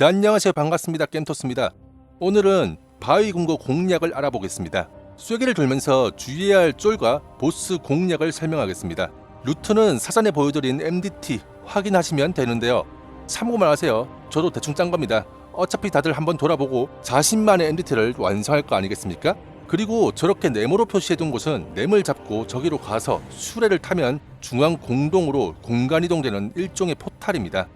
자, 안녕하세요. 반갑습니다. 겜토스입니다. 오늘은 바위 금고 공략을 알아보겠습니다. 쐐기를 돌면서 주의해야 할 쫄과 보스 공략을 설명하겠습니다. 루트는 사전에 보여드린 MDT 확인하시면 되는데요. 참고만 하세요. 저도 대충 짠 겁니다. 어차피 다들 한번 돌아보고 자신만의 MDT를 완성할 거 아니겠습니까? 그리고 저렇게 네모로 표시해둔 곳은 네모를 잡고 저기로 가서 수레를 타면 중앙 공동으로 공간 이동되는 일종의 포탈입니다.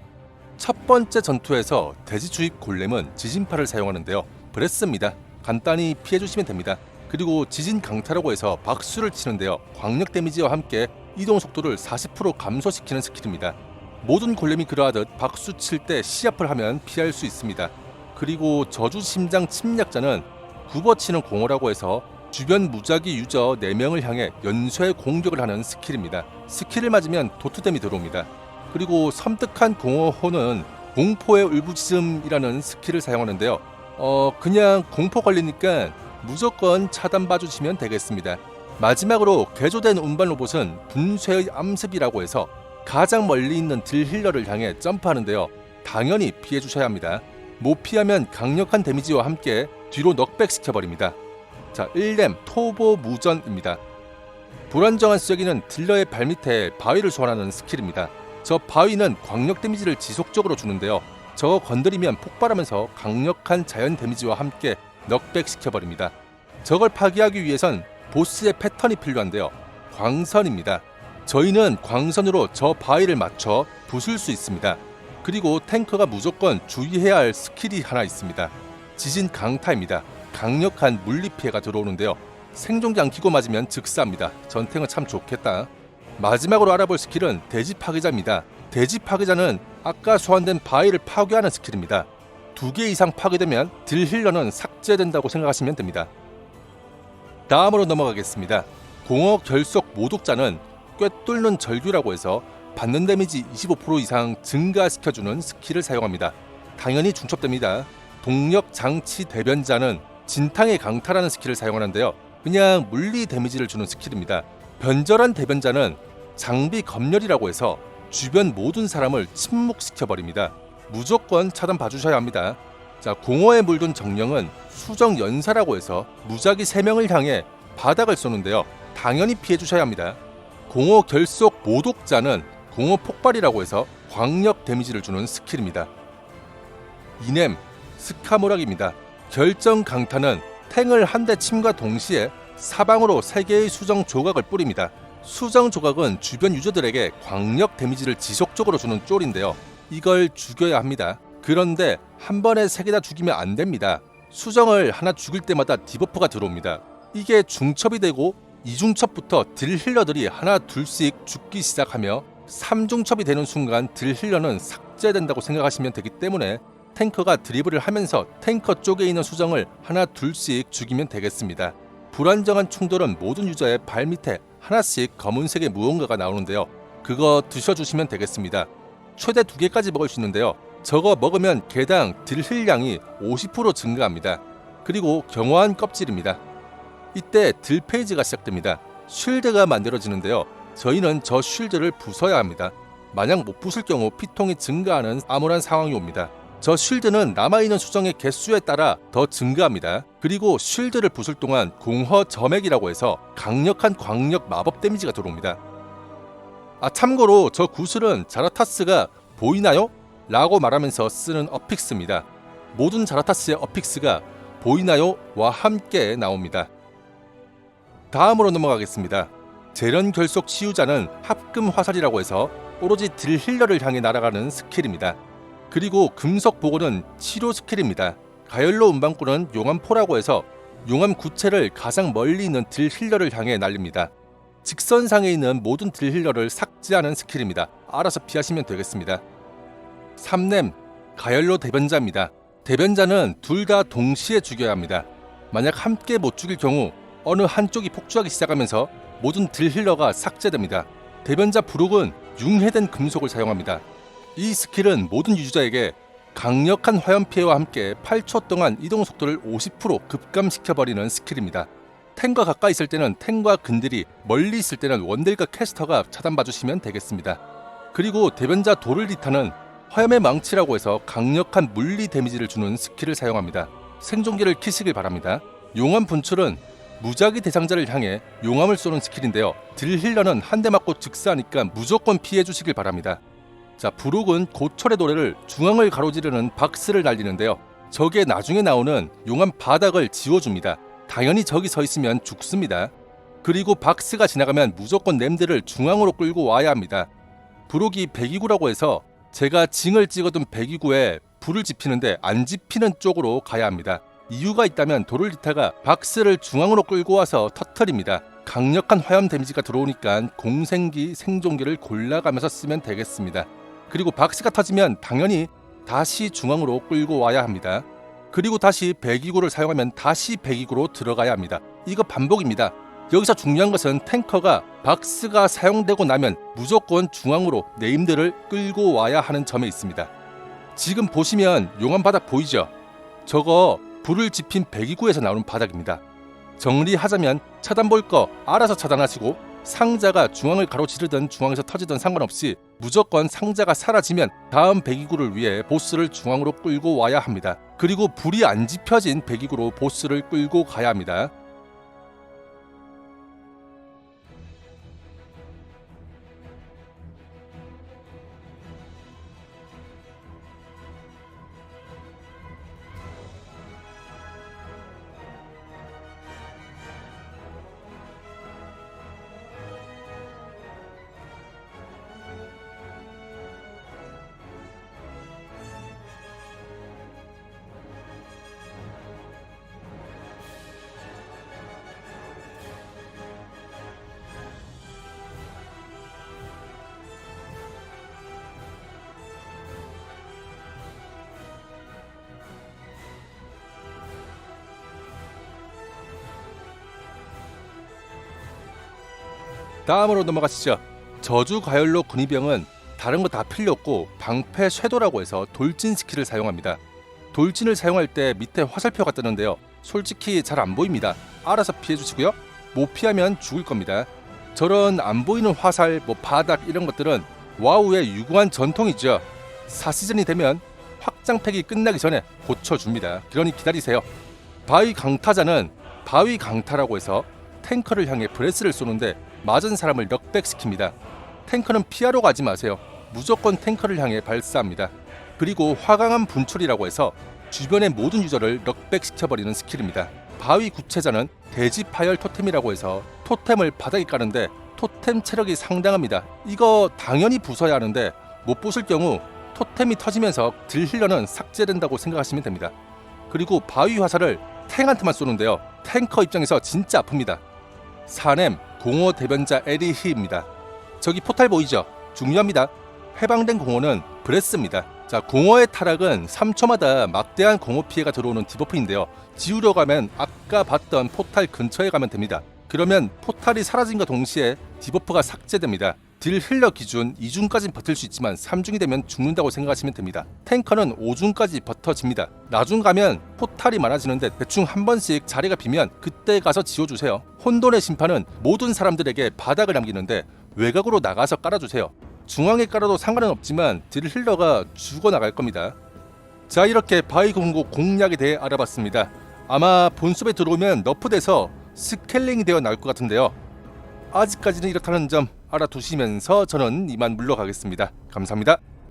첫 번째 전투에서 대지 주입 골렘은 지진파를 사용하는데요. 브레스입니다. 간단히 피해주시면 됩니다. 그리고 지진 강타라고 해서 박수를 치는데요. 광력 데미지와 함께 이동 속도를 40% 감소시키는 스킬입니다. 모든 골렘이 그러하듯 박수 칠 때 시합을 하면 피할 수 있습니다. 그리고 저주 심장 침략자는 굽어치는 공허라고 해서 주변 무작위 유저 4명을 향해 연쇄 공격을 하는 스킬입니다. 스킬을 맞으면 도트댐이 들어옵니다. 그리고 섬뜩한 공허호는 공포의 울부짖음이라는 스킬을 사용하는데요. 어 그냥 공포 걸리니까 무조건 차단 봐주시면 되겠습니다. 마지막으로 개조된 운반 로봇은 분쇄의 암습이라고 해서 가장 멀리 있는 딜 힐러를 향해 점프하는데요. 당연히 피해 주셔야 합니다. 못 피하면 강력한 데미지와 함께 뒤로 넉백 시켜 버립니다. 자, 1렘 토보 무전입니다. 불안정한 쐐기는 딜러의 발밑에 바위를 소환하는 스킬입니다. 저 바위는 광력 데미지를 지속적으로 주는데요. 저거 건드리면 폭발하면서 강력한 자연 데미지와 함께 넉백 시켜버립니다. 저걸 파괴하기 위해선 보스의 패턴이 필요한데요. 광선입니다. 저희는 광선으로 저 바위를 맞춰 부술 수 있습니다. 그리고 탱커가 무조건 주의해야 할 스킬이 하나 있습니다. 지진 강타입니다. 강력한 물리 피해가 들어오는데요. 생존기 안 키고 맞으면 즉사입니다. 전탱은 참 좋겠다. 마지막으로 알아볼 스킬은 대지 파괴자입니다. 대지 파괴자는 아까 소환된 바위를 파괴하는 스킬입니다. 두 개 이상 파괴되면 딜 힐러는 삭제된다고 생각하시면 됩니다. 다음으로 넘어가겠습니다. 공허 결속 모독자는 꿰뚫는 절규라고 해서 받는 데미지 25% 이상 증가시켜주는 스킬을 사용합니다. 당연히 중첩됩니다. 동력 장치 대변자는 진탕의 강타라는 스킬을 사용하는데요. 그냥 물리 데미지를 주는 스킬입니다. 변절한 대변자는 장비 검열이라고 해서 주변 모든 사람을 침묵시켜 버립니다. 무조건 차단 봐주셔야 합니다. 자, 공허에 물든 정령은 수정 연사라고 해서 무작위 3명을 향해 바닥을 쏘는데요. 당연히 피해 주셔야 합니다. 공허 결속 모독자는 공허 폭발이라고 해서 광력 데미지를 주는 스킬입니다. 이넴 스카모락입니다. 결정 강타는 탱을 한 대 침과 동시에 사방으로 3개의 수정 조각을 뿌립니다. 수정 조각은 주변 유저들에게 광력 데미지를 지속적으로 주는 쫄인데요. 이걸 죽여야 합니다. 그런데 한 번에 3개 다 죽이면 안 됩니다. 수정을 하나 죽일 때마다 디버프가 들어옵니다. 이게 중첩이 되고 이중첩부터 딜 힐러들이 하나 둘씩 죽기 시작하며 3중첩이 되는 순간 딜 힐러는 삭제된다고 생각하시면 되기 때문에 탱커가 드리블을 하면서 탱커 쪽에 있는 수정을 하나 둘씩 죽이면 되겠습니다. 불안정한 충돌은 모든 유저의 발밑에 하나씩 검은색의 무언가가 나오는데요. 그거 드셔주시면 되겠습니다. 최대 두 개까지 먹을 수 있는데요. 저거 먹으면 개당 딜힐량이 50% 증가합니다. 그리고 경화한 껍질입니다. 이때 딜 페이지가 시작됩니다. 쉴드가 만들어지는데요. 저희는 저 쉴드를 부숴야 합니다. 만약 못 부술 경우 피통이 증가하는 암울한 상황이 옵니다. 저 쉴드는 남아있는 수정의 개수에 따라 더 증가합니다. 그리고 쉴드를 부술 동안 공허 점액이라고 해서 강력한 광력 마법 데미지가 들어옵니다. 아 참고로 저 구슬은 자라타스가 보이나요? 라고 말하면서 쓰는 어픽스입니다. 모든 자라타스의 어픽스가 보이나요? 와 함께 나옵니다. 다음으로 넘어가겠습니다. 재련 결속 치유자는 합금 화살이라고 해서 오로지 딜 힐러를 향해 날아가는 스킬입니다. 그리고 금속 보고는 치료 스킬입니다. 가열로 운반꾼은 용암포라고 해서 용암 구체를 가장 멀리 있는 딜 힐러를 향해 날립니다. 직선상에 있는 모든 딜 힐러를 삭제하는 스킬입니다. 알아서 피하시면 되겠습니다. 3렘 가열로 대변자입니다. 대변자는 둘 다 동시에 죽여야 합니다. 만약 함께 못 죽일 경우 어느 한쪽이 폭주하기 시작하면서 모든 딜 힐러가 삭제됩니다. 대변자 부룩은 융해된 금속을 사용합니다. 이 스킬은 모든 유저에게 강력한 화염 피해와 함께 8초 동안 이동 속도를 50% 급감시켜버리는 스킬입니다. 탱과 가까이 있을 때는 탱과 근들이 멀리 있을 때는 원딜과 캐스터가 차단봐주시면 되겠습니다. 그리고 대변자 도를 리타는 화염의 망치라고 해서 강력한 물리 데미지를 주는 스킬을 사용합니다. 생존기를 키시길 바랍니다. 용암 분출은 무작위 대상자를 향해 용암을 쏘는 스킬인데요. 딜 힐러는 한 대 맞고 즉사하니까 무조건 피해 주시길 바랍니다. 자, 부록은 고철의 노래를 중앙을 가로지르는 박스를 날리는데요. 적의 나중에 나오는 용암 바닥을 지워줍니다. 당연히 적이 서 있으면 죽습니다. 그리고 박스가 지나가면 무조건 냄들을 중앙으로 끌고 와야 합니다. 부록이 배기구라고 해서 제가 징을 찍어둔 배기구에 불을 지피는데 안 지피는 쪽으로 가야 합니다. 이유가 있다면 도를리타가 박스를 중앙으로 끌고 와서 터트립니다. 강력한 화염 데미지가 들어오니까 공생기, 생존기를 골라가면서 쓰면 되겠습니다. 그리고 박스가 터지면 당연히 다시 중앙으로 끌고 와야 합니다. 그리고 다시 배기구를 사용하면 다시 배기구로 들어가야 합니다. 이거 반복입니다. 여기서 중요한 것은 탱커가 박스가 사용되고 나면 무조건 중앙으로 네임들을 끌고 와야 하는 점에 있습니다. 지금 보시면 용암 바닥 보이죠? 저거 불을 지핀 배기구에서 나오는 바닥입니다. 정리하자면 차단 볼 거 알아서 차단하시고 상자가 중앙을 가로지르든 중앙에서 터지든 상관없이 무조건 상자가 사라지면 다음 배기구를 위해 보스를 중앙으로 끌고 와야 합니다. 그리고 불이 안 지펴진 배기구로 보스를 끌고 가야 합니다. 다음으로 넘어가시죠. 저주 가열로 군의병은 다른 거 다 필요 없고 방패 쇄도라고 해서 돌진 스킬을 사용합니다. 돌진을 사용할 때 밑에 화살표가 뜨는데요. 솔직히 잘 안 보입니다. 알아서 피해 주시고요. 못 피하면 죽을 겁니다. 저런 안 보이는 화살, 뭐 바닥 이런 것들은 와우의 유구한 전통이죠. 4시즌이 되면 확장팩이 끝나기 전에 고쳐줍니다. 그러니 기다리세요. 바위 강타자는 바위 강타라고 해서 탱커를 향해 브레스를 쏘는데 맞은 사람을 넉백시킵니다. 탱커는 피하러 가지 마세요. 무조건 탱커를 향해 발사합니다. 그리고 화강암 분출이라고 해서 주변의 모든 유저를 넉백시켜버리는 스킬입니다. 바위 구체자는 대지 파열 토템이라고 해서 토템을 바닥에 까는데 토템 체력이 상당합니다. 이거 당연히 부숴야 하는데 못 부술 경우 토템이 터지면서 딜 힐러는 삭제된다고 생각하시면 됩니다. 그리고 바위 화살을 탱한테만 쏘는데요. 탱커 입장에서 진짜 아픕니다. 사냄 공허 대변자 에리히입니다. 저기 포탈 보이죠? 중요합니다. 해방된 공허는 브레스입니다. 자, 공허의 타락은 3초마다 막대한 공허 피해가 들어오는 디버프인데요. 지우려 가면 아까 봤던 포탈 근처에 가면 됩니다. 그러면 포탈이 사라진과 동시에 디버프가 삭제됩니다. 딜 힐러 기준 2중까지 버틸 수 있지만 3중이 되면 죽는다고 생각하시면 됩니다. 탱커는 5중까지 버텨집니다. 나중 가면 포탈이 많아지는데 대충 한 번씩 자리가 비면 그때 가서 지워주세요. 혼돈의 심판은 모든 사람들에게 바닥을 남기는데 외곽으로 나가서 깔아주세요. 중앙에 깔아도 상관은 없지만 딜 힐러가 죽어나갈 겁니다. 자 이렇게 바이 공고 공략에 대해 알아봤습니다. 아마 본섭에 들어오면 너프돼서 스케일링이 되어 나올 것 같은데요. 아직까지는 이렇다는 점 알아두시면서 저는 이만 물러가겠습니다. 감사합니다.